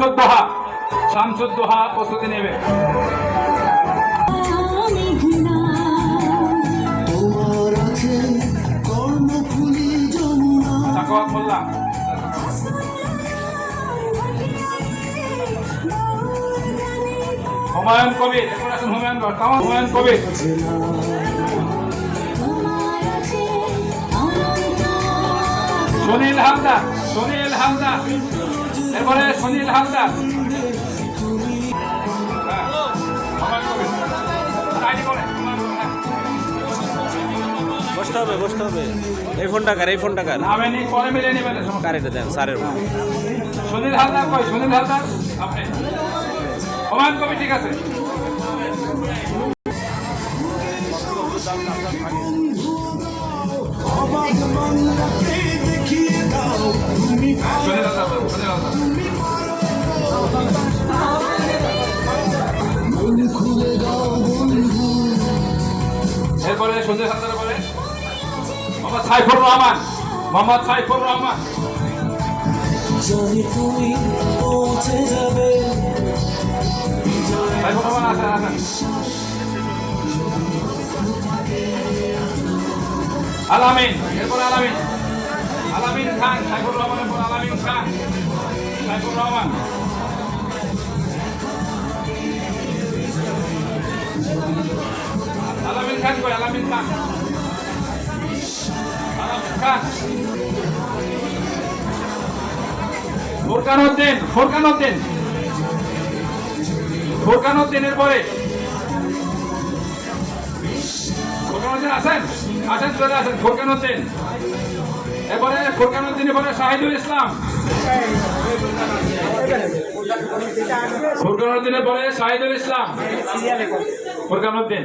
শামসুদ্দোহা শামসুদ্দোহা প্রস্তুতি নেবে। মোল্লা হুমায়ুন কবির এরপর আছেন হুমায়ুন হুমায়ুন কবির। সুনীল হালদার সুনীল হালদার। এরপরে সুনীল হালদার। বসতে হবে বসতে হবে। এই ফোনটা কার এই ফোনটা কার? নামে নিয়ে পরে মিলিয়ে নেবেন সমস্যা কার এটা দেন স্যারের ফোন। সুনীল হালদার কই? সুনীল হালদার? আপনি। কবি ঠিক আছে। সুনীল হালদার। এরপরে সুনীল হালদার পরে? মোহাম্মদ সাইফুর রহমান মোহাম্মদ সাইফুর রহমান। জানি তুমি পৌঁছে যাবে সাইফুর রহমান আসেন আসেন। আলামিন এরপরে আলামিন আলামিন খান সাইফুর রহমানের পর আলামিন খান। সাইফুর রহমান। আলামিন খান কই, আলামিন খান। আলামিন খান। ফুরকান উদ্দিন ফুরকান পরে। ফুরকান উদ্দিন আসেন চলে আসেন ফুরকান এরপরে ফুরকান পরে শাহিদুল ইসলাম। ফুরকান উদ্দিনের পরে শাহিদুল ইসলাম। ফুরকান উদ্দিন শাহিদুল কই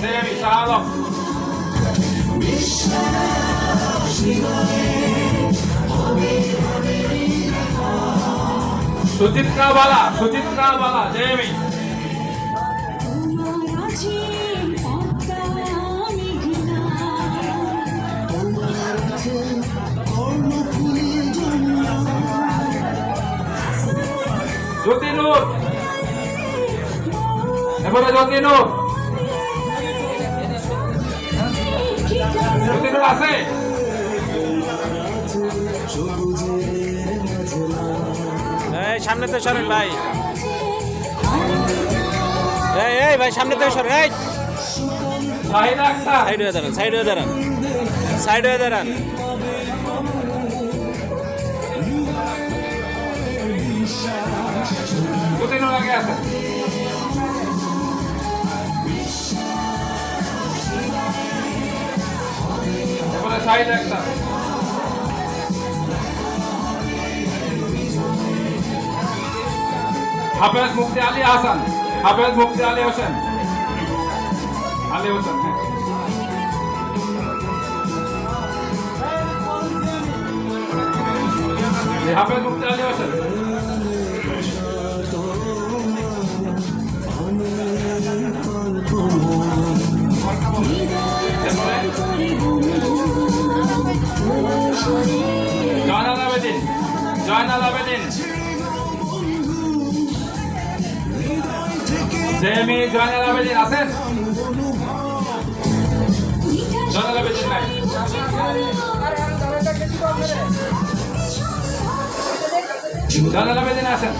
সেমি শাহ আলম সুচিত্রা বালা সুচিত্রা বালা জেমি কর্ণফুলি যমুনা জ্যোতি নূর এবারে জ্যোতি আছে। এই সামনে থেকে সরেন ভাই। এই এই ভাই সামনে থেকে সরেন। এই। সাইড হয়ে দাঁড়ান সাইড হয়ে দাঁড়ান। সাইড হয়ে দাঁড়ান। নূর আগে আছে? এবারে একটা হাফেজ মুফতি আলী হাসান। হাফেজ মুফতি আলী হোসেন। আলী হোসেন হ্যাঁ। হাফেজ মুফতি আলী হোসেন। জয়নাল আবেদিন জয়নাল জয়নাল আবেদিন আছেন জয়নাল আবেদিন আছেন।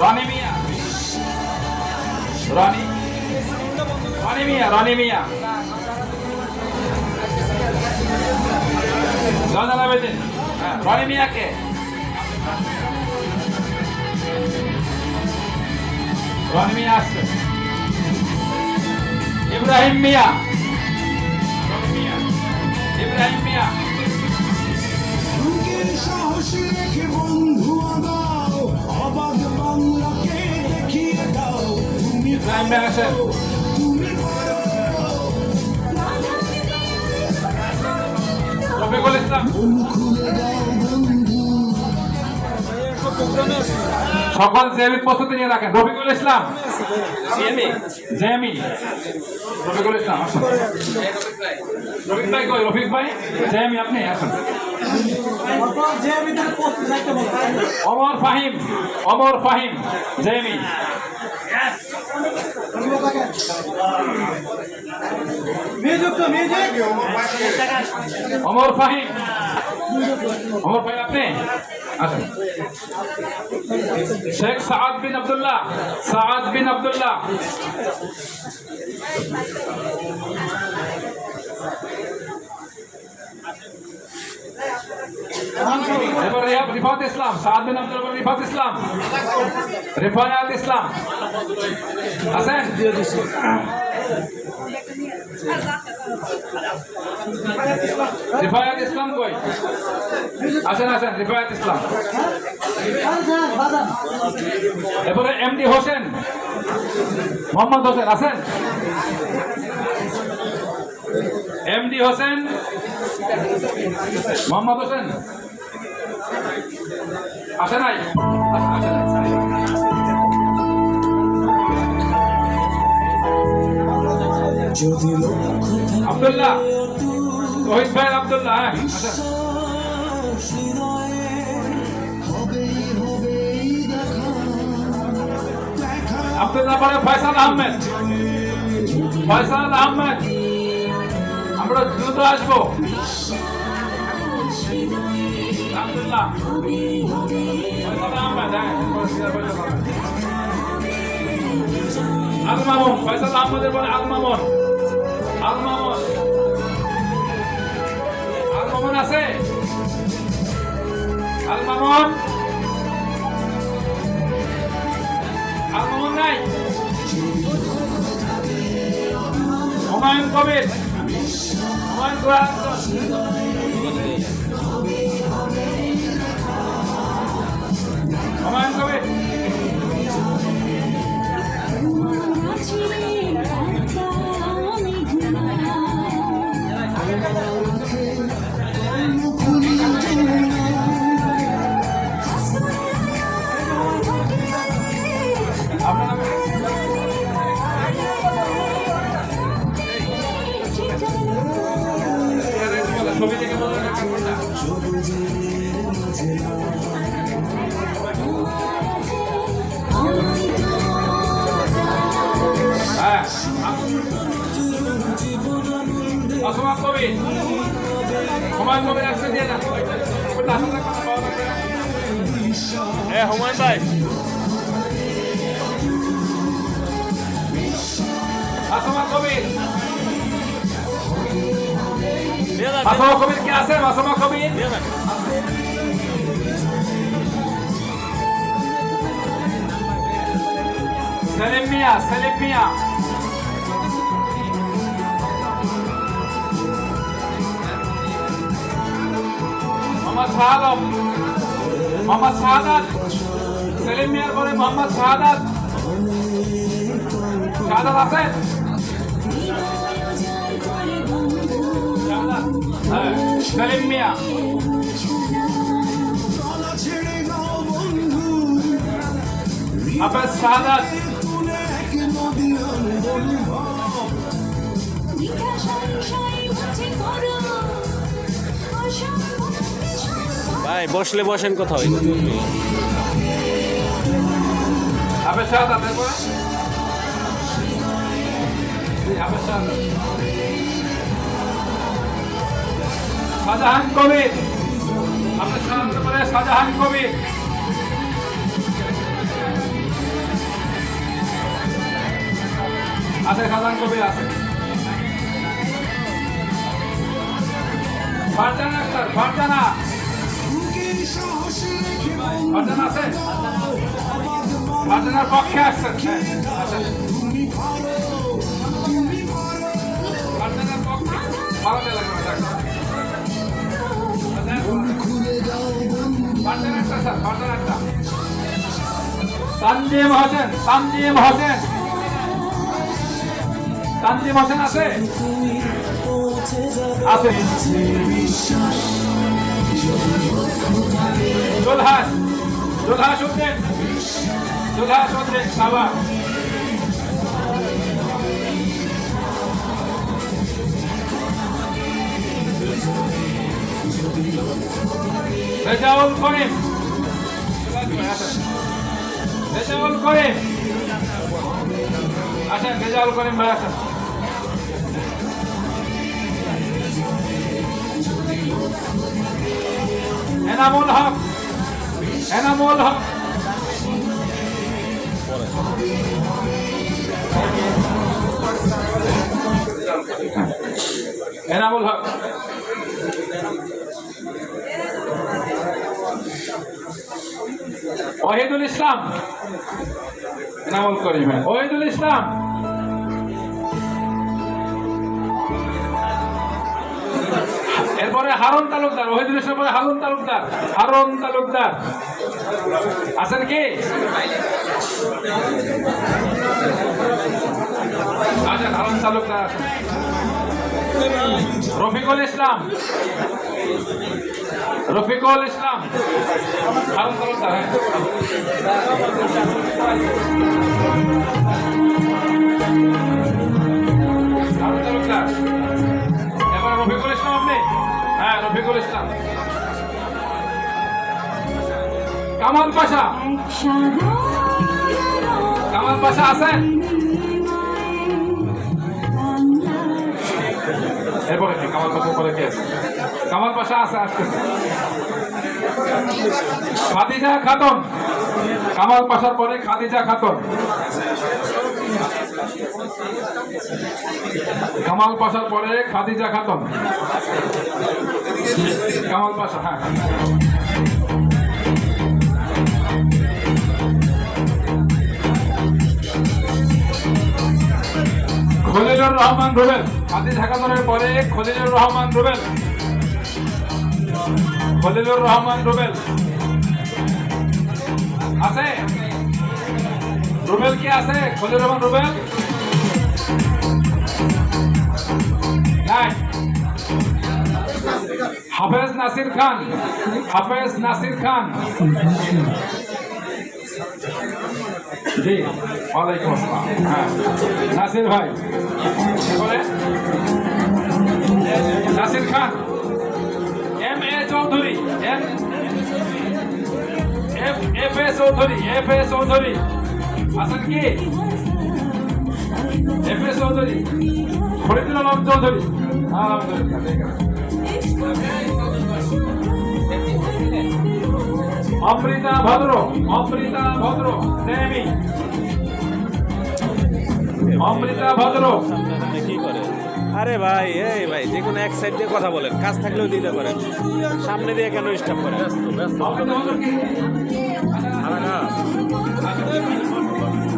রনি মিয়া। রনি রনি মিয়া রনি মিয়া। হ্যাঁ রনি মিয়াকে। রনি মিয়া আসছে। ইব্রাহিম মিয়া। ইব্রাহিম মিয়া। সাহস রেখে বন্ধু আগাও। অবাধ বাংলাকে দেখিয়ে দাও। তুমি সকল জেমি প্রস্তুতি নিয়ে রাখেন। রফিকুল ইসলাম। জেমি রফিকুল ইসলাম, আসুন। রফিক ভাই কই? রফিক ভাই? জেমি আপনি? আসুন। অমর ফাহিম। অমর ফাহিম জেমি অমর ফাহিম। অমর ভাই আপনি? শেখ সাদ বিন আব্দুল্লাহ সাদ বিন আব্দুল্লাহ। এবার রিফাত ইসলাম সাদ বিন আব্দুল রিফাত ইসলাম। রিফায়াত ইসলাম। আছেন রিফায়াত ইসলাম কই? আসেন আসেন, রিফায়াত ইসলাম। এরপরে এমডি হোসেন, মোহাম্মদ হোসেন আছেন এমডি হোসেন, মোহাম্মদ হোসেন। আসে নাই আসে নাই যদি আব্দুল্লাহ রোহিত ভাই আব্দুল্লাহ হ্যাঁ আচ্ছা। আব্দুল্লাহ পরে ফয়সাল আহমেদ। ফয়সাল আহমেদ। আমরা দ্রুত আসব। আব্দুল্লাহ। ফয়সাল আহমেদ হ্যাঁ আল মামুন ফয়সাল আহমেদের পরে আল মামুন আল মামুন আল মামুন আছে? আল মামুন নাই? হুমায়ুন কবির। হুমায়ুন কোরআন হুমায়ুন কবির। কবির কে আছে অসমা কবির দিয়ে দেন সেলিম মিয়া সেলিম মিয়া মোহাম্মদ শাহাদত মোহাম্মদ শাহাদাত সেলিম মিয়ার পরে মোহাম্মদ শাহাদাত শাহাদাত আছেন হ্যাঁ সেলিম মিয়া ভাই বসলে বসেন কোথাও। শাহাদাত এরপরে হাফেজ শাহজাহান কবির। হাফেজ শাহাদাতের পরে শাহজাহান কবির। আছে, শাহজাহান কবির আছে। আছে? পক্ষে আসছেন। হ্যাঁ। তানজিম হোসেন তানজিম হোসেন তানজিম হোসেন আছে? আছে। জুলহাস জুলহাস উদ্দিন জুলহাস উদ্দিন সাবা রেজাউল করিম। রেজাউল করিম। আসেন রেজাউল করিম ভাই আসেন এনামুল হক এনামুল হক। এনামুল হক। ওহিদুল ইসলাম। এনামুল করিম হ্যাঁ। ওহিদুল ইসলাম। এরপরে হারুন তালুকদার ওহিদুল ইসলাম পরে হারুন তালুকদার হারুন তালুকদার। আছেন কি? আচ্ছা হারুন তালুকদার আছেন। রফিকুল ইসলাম। রফিকুল ইসলাম। এবার রফিকুল ইসলাম আপনি? হ্যাঁ রফিকুল ইসলাম। কামাল পাশা। কামাল পাশা আছেন? কামাল পাশার পরে কি আছে? কামাল পাশা আছে আসতেছে খাদিজা খাতুন। কামাল পাশার পরে খাদিজা খাতুন। কামাল পাশার পরে খাদিজা খাতুন। কামাল পাশা হ্যাঁ। খলিলুর রহমান রুবেল খাদিজা খাতুনের পরে খলিলুর রহমান রুবেল খলিলুর রহমান রুবেল আছে? রুবেল কি আছে? খলিলুর রহমান রুবেল নাই। হাফেজ নাসির খান। হাফেজ নাসির খান। জি, ওয়ালাইকুম আসসালাম। হ্যাঁ। নাসির ভাই। এরপরে Nasir Khan, M A Chowdhury, M, F F A Chowdhury, F A Chowdhury. আছেন কি? F A Chowdhury, Faridul Alam Chowdhury. Amrita Bhadra Amrita ভদ্র, দেবী। অমৃতা ভদ্র। কি করে আরে ভাই এই ভাই যে কোনো এক সাইড দিয়ে কথা বলেন কাজ থাকলেও দিতে পারেন। সামনে দিয়ে কেন স্টাফ করেন? অমৃতা ভদ্র কি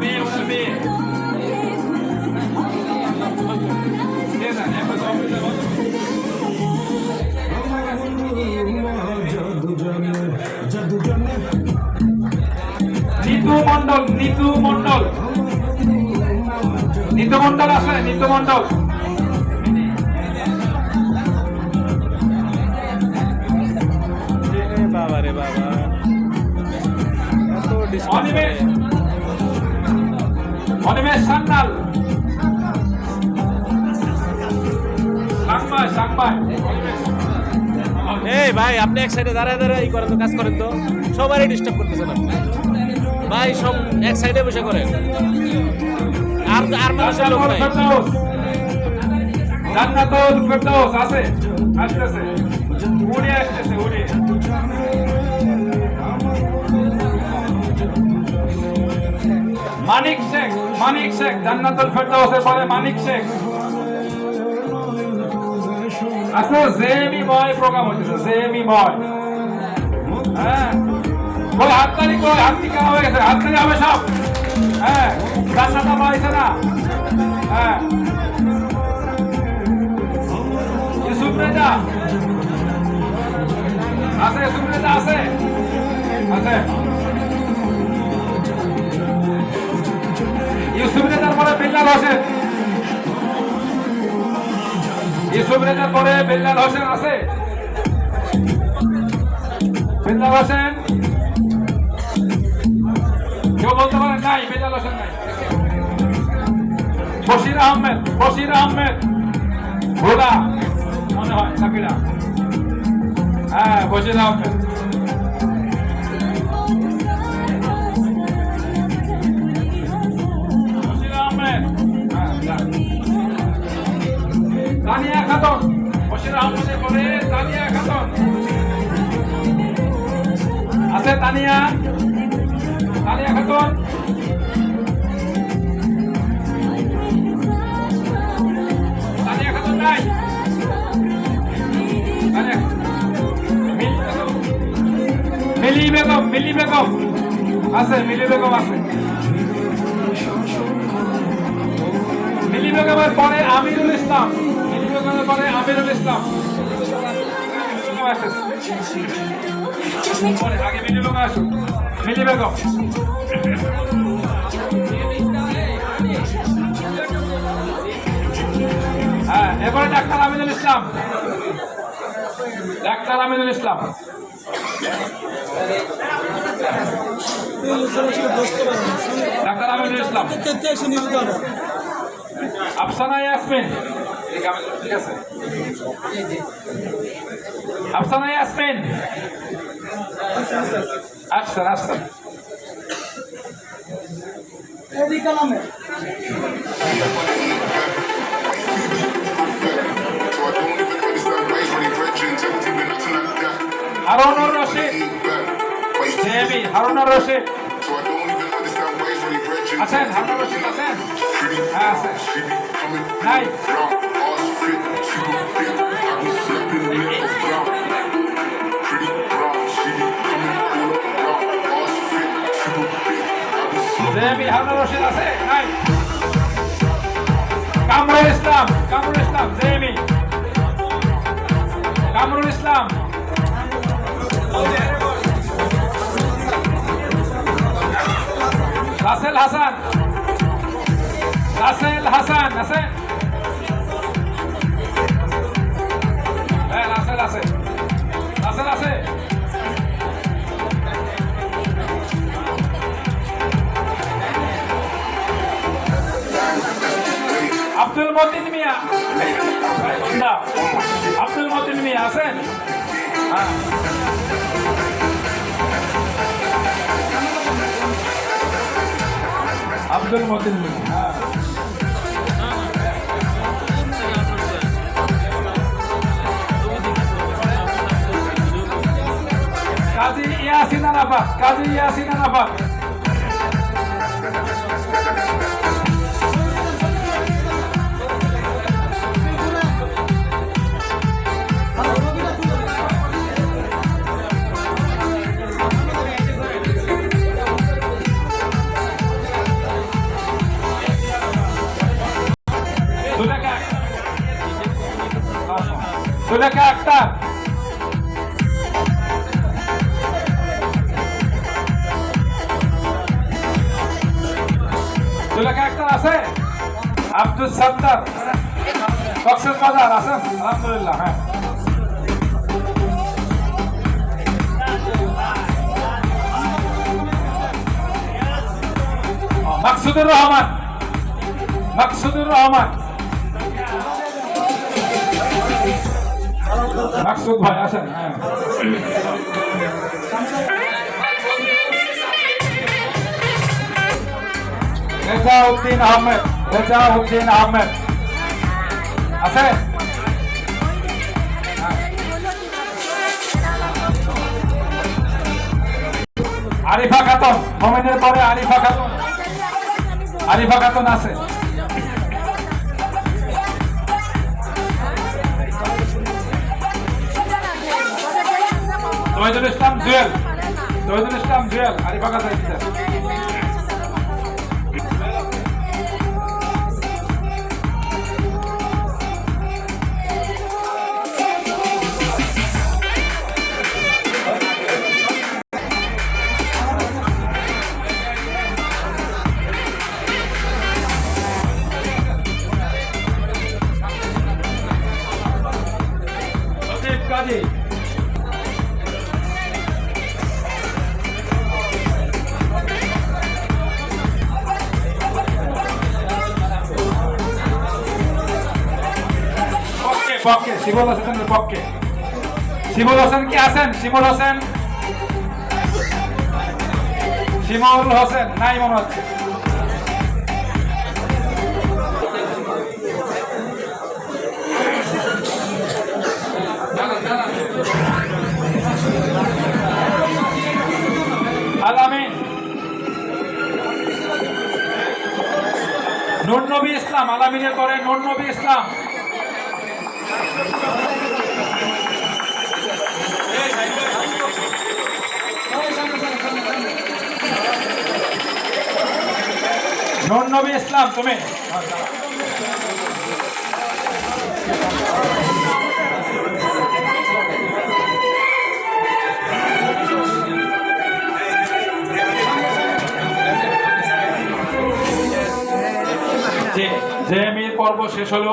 মেয়ে ওনার মেয়ে কে জানে, এখন অমৃতা ভদ্র। জাদু জানে জাদু জানে নিতু মন্ডল নিতু মন্ডল নিতু মন্ডল আছে নিতু মন্ডল অনিমেষ। অনিমেষ সান্যাল। সাংবাই সাংবাই। এই ভাই আপনি এক সাইডে দাঁড়ায় দাঁড়ায় করেন তো কাজ করেন তো। সবারই ডিস্টার্ব করতেছেন আপনি। ভাই সব এক সাইডে বসে করেন। আর আর মানুষের লোক নাই। জান্নাতুল ফেরদৌস আছে। আসতেছে। উড়ে আসতেছে। মানিক শেখ মানিক শেখ, জান্নাতুল ফেরদৌসের পরে মানিক শেখ। আসলে জেমি ময় প্রোগ্রাম হচ্ছে জেমি ময়। হ্যাঁ। ওই হাততালি কই হাত কি কেন হয়ে গেছে? হাততালি হবে সব। হ্যাঁ রান্নাটা পাইছে না। হ্যাঁ। ইউসুফ আছে ইউসুফ আছে? আছে। ইউসুফ রেজার পরে বিল্লাল হোসেন ইউসুফ আছে। বিল্লাল আহমেদ, বশির আহমেদ। ভোলা, মনে হয় চাকরিরা হ্যাঁ বশির আহমেদ। খাতুন বশির আহমেদের পরে তানিয়া খাতুন আছে তানিয়া। তানিয়া খাতুন মিলি বেগম মিলি বেগম। আছে, মিলি বেগম আছে। মিলি বেগমের পরে আমিরুল ইসলাম। পরে আমিরুল ইসলাম। আগে মিলি বেগম আসুন মিলি বেগম। হ্যাঁ এরপরে doctor Aminul Islam. Doctor Aminul Islam. Doctor Aminul Islam. Afsana Yasmin. ঠিক আছে আফসানা ইয়াসমিন আসছেন আসছেন So I don't even understand why he's running virgins. Everything been Harunur Rashid আছে? নাই। Kamrul Islam Kamrul Islam J B Kamrul Islam. Rasel Hasan. Rasel Hasan আছে? হ্যাঁ রাসেল আছে। আব্দুল মতিন মিয়া। না, আব্দুল মতিন মিয়া আছেন? হ্যাঁ। আব্দুল মতিন মিয়া হ্যাঁ। কাজী ইয়াসিন আরাফাত কাজী ইয়াসিন আরাফাত। আক্তার সুলেখা আক্তার আছে আব্দুল সত্তার কক্সেস বাজার আছেন আলহামদুলিল্লাহ হ্যাঁ মাকসুদুর রহমান মাকসুদুর রহমান মাকসুদ ভাই, আসেন হ্যাঁ। রেজাউদ্দিন আহমেদ রেজাউদ্দিন আহমেদ। আছে? আরিফা খাতুন মোমেনের পরে আরিফা খাতুন। আরিফা খাতুন আছে। তহিদুল ইসলাম জুয়েল। স্থান ইসলাম জুয়েল আরিফাকা সাইকিদার শিবুল হোসেনের পক্ষে। শিবুল হোসেন কি আছেন? শিবুল হোসেন? শিমুল হোসেন? নাই মনে হচ্ছে। আলামিন নুর নবী ইসলাম আলামিনের পরে নবী ইসলাম। নুর নবী ইসলাম তুমি। যে জেএমইর পর্ব শেষ হলো